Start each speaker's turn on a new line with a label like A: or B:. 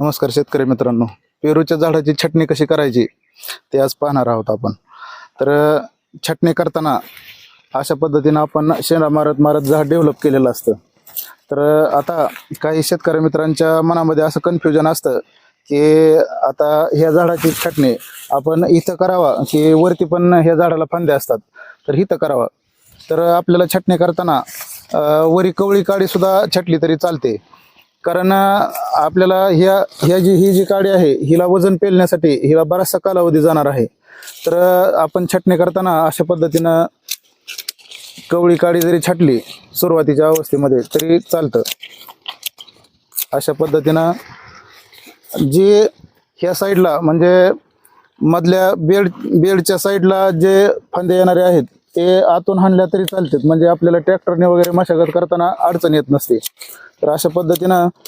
A: नमस्कार शेतकरी मित्रांनो. पेरूच्या झाडाची छटणी कशी करायची ते आज पाहणार आहोत आपण. तर छटणी करताना अशा पद्धतीनं आपण शेंडा मारत मारत झाड डेव्हलप केलेलं असतं. तर आता काही शेतकरी मित्रांच्या मनामध्ये असं कन्फ्युजन असतं की आता ह्या झाडाची छटणी आपण इथं करावा की वरती पण ह्या झाडाला फांद्या असतात. तर इथं करावा. तर आपल्याला छटणी करताना वरी कवळी काडी सुद्धा छटली तरी चालते. कारण आपल्याला ह्या ह्या जी ही जी काडी आहे हिला वजन पेलण्यासाठी हिला बराचसा कालावधी जाणार आहे. तर आपण छटणी करताना अशा पद्धतीनं कवळी काडी जरी छाटली सुरुवातीच्या अवस्थेमध्ये तरी चालतं. अशा पद्धतीनं जे ह्या साईडला म्हणजे मधल्या बेड बेडच्या साईडला जे फांदे येणारे आहेत ते आतून हाणल्या तरी चालतात. म्हणजे आपल्याला ट्रॅक्टरने वगैरे मशागत करताना अडचण येत नसते. तर अशा पद्धतीनं